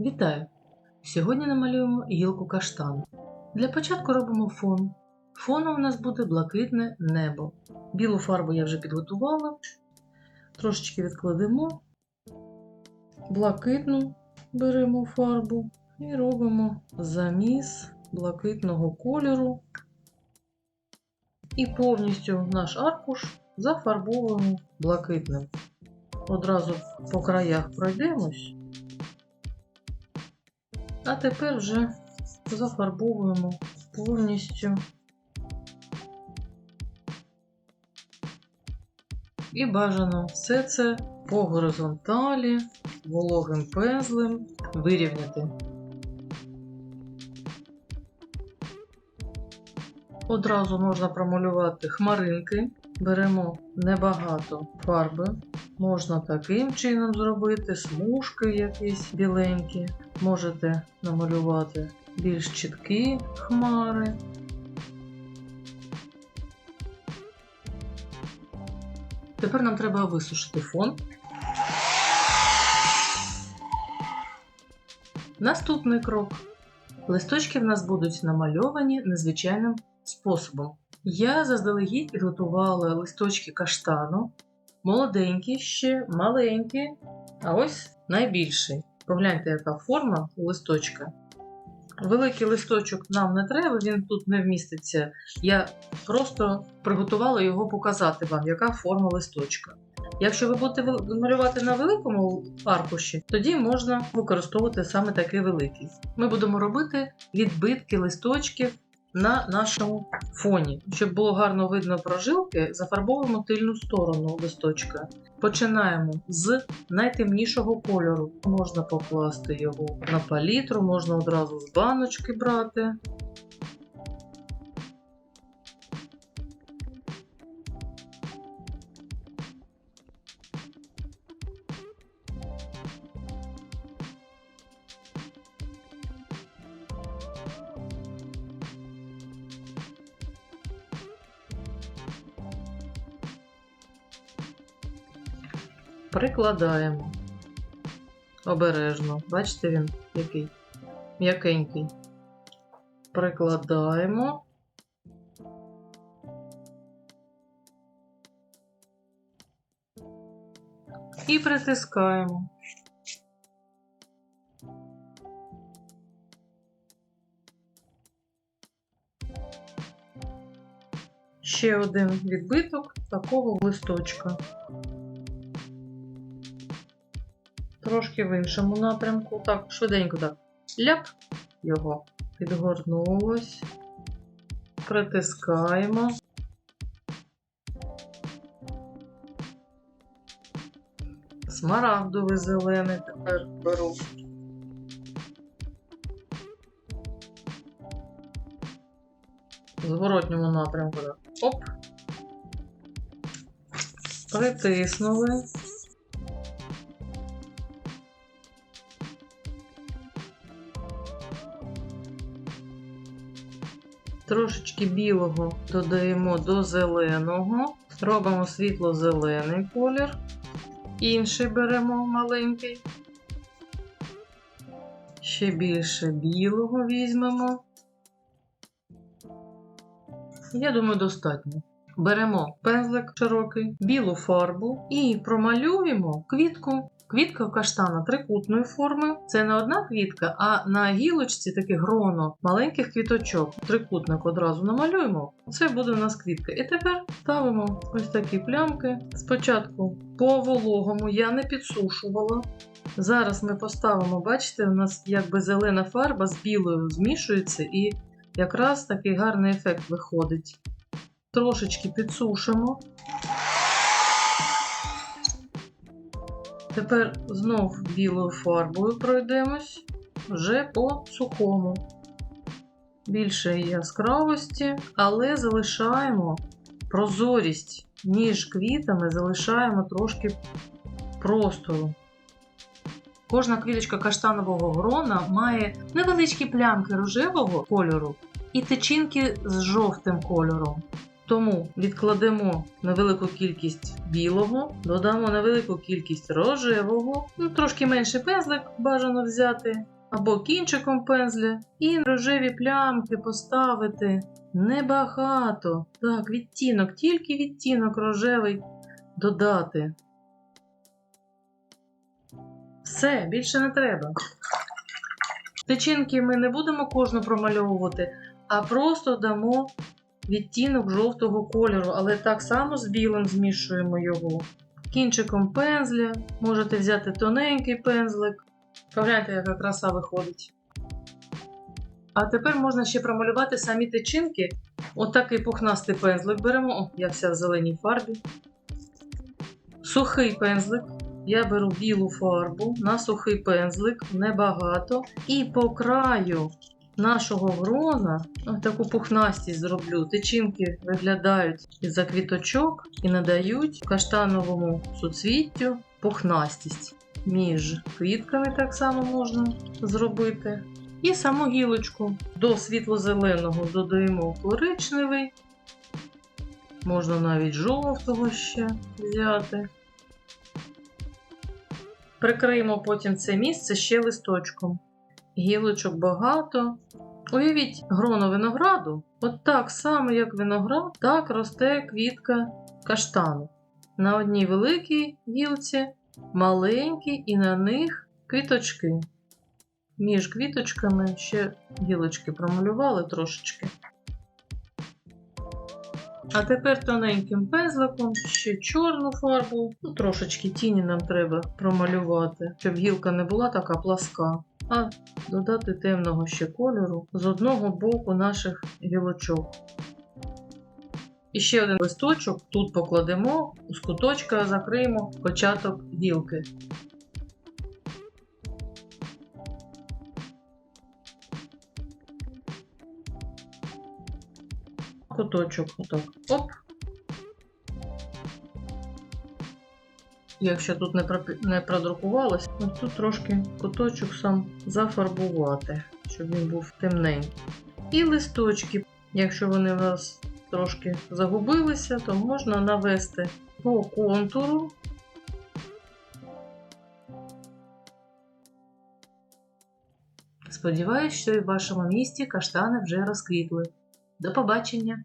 Вітаю! Сьогодні намалюємо гілку каштану. Для початку робимо фон. Фоном у нас буде блакитне небо. Білу фарбу я вже підготувала. Трошечки відкладемо. Блакитну беремо фарбу і робимо заміс блакитного кольору. І повністю наш аркуш зафарбовуємо блакитним. Одразу по краях пройдемось. А тепер вже зафарбовуємо повністю. І бажано все це по горизонталі, вологим пензлем вирівняти. Одразу можна промалювати хмаринки. Беремо небагато фарби. Можна таким чином зробити, смужки якісь біленькі. Можете намалювати більш чіткі хмари. Тепер нам треба висушити фон. Наступний крок. Листочки в нас будуть намальовані незвичайним способом. Я заздалегідь підготувала листочки каштану, молоденькі ще, маленькі, а ось найбільший. Погляньте, яка форма у листочка. Великий листочок нам не треба, він тут не вміститься. Я просто приготувала його показати вам, яка форма листочка. Якщо ви будете малювати на великому аркуші, тоді можна використовувати саме такий великий. Ми будемо робити відбитки листочків на нашому фоні. Щоб було гарно видно прожилки, зафарбовуємо тильну сторону листочка. Починаємо з найтемнішого кольору. Можна покласти його на палітру, можна одразу з баночки брати. Прикладаємо обережно. Бачите, він який м'якенький. Прикладаємо. І притискаємо. Ще один відбиток такого листочка. Трошки в іншому напрямку. Так, швиденько так. Ляп його. Підгорнулось. Притискаємо. Смарагдовий зелений тепер беру. В зворотньому напрямку. Оп. Притиснули. Трошечки білого додаємо до зеленого, робимо світло-зелений колір, інший беремо маленький, ще більше білого візьмемо. Я думаю, достатньо. Беремо пензлик широкий, білу фарбу і промалюємо квітку. Квітка каштана трикутної форми. Це не одна квітка, а на гілочці таке гроно маленьких квіточок. Трикутник одразу намалюємо. Це буде у нас квітка. І тепер ставимо ось такі плямки. Спочатку по вологому я не підсушувала. Зараз ми поставимо, бачите, у нас якби зелена фарба з білою змішується, і якраз такий гарний ефект виходить. Трошечки підсушимо. Тепер знов білою фарбою пройдемось вже по сухому. Більше яскравості, але залишаємо прозорість між квітами, залишаємо трошки простору. Кожна квіточка каштанового грона має невеличкі плямки рожевого кольору і тичинки з жовтим кольором. Тому відкладемо невелику кількість білого, додамо невелику кількість рожевого, ну трошки менший пензлик бажано взяти, або кінчиком пензля, і рожеві плямки поставити небагато. Так, відтінок, тільки відтінок рожевий додати. Все, більше не треба. Тичинки ми не будемо кожну промальовувати, а просто дамо відтінок жовтого кольору, але так само з білим змішуємо його. Кінчиком пензля, можете взяти тоненький пензлик. Погляньте, яка краса виходить. А тепер можна ще промалювати самі тичинки. Отакий пухнастий пензлик беремо, О, я вся в зеленій фарбі. Сухий пензлик. Я беру білу фарбу на сухий пензлик, небагато. І по краю нашого грона таку пухнастість зроблю. Тичинки виглядають із-за квіточок і надають каштановому суцвіттю пухнастість. Між квітками так само можна зробити. І саму гілочку до світло-зеленого додаємо коричневий. Можна навіть жовтого ще взяти. Прикриємо потім це місце ще листочком. Гілочок багато. Уявіть гроно винограду, от так само, як виноград, так росте квітка каштану. На одній великій гілці маленькі, і на них квіточки. Між квіточками ще гілочки промалювали трошечки. А тепер тоненьким пензликом ще чорну фарбу, ну трошечки тіні нам треба промалювати, щоб гілка не була така пласка, а додати темного ще кольору з одного боку наших гілочок. І ще один листочок тут покладемо, з куточка закриємо початок гілки. Куточок отак. Оп. Якщо тут не, не продрукувалось, ну тут трошки куточок сам зафарбувати, щоб він був темненький. І листочки, якщо вони у вас трошки загубилися, то можна навести по контуру. Сподіваюсь, що і в вашому місті каштани вже розквітли. До побачення!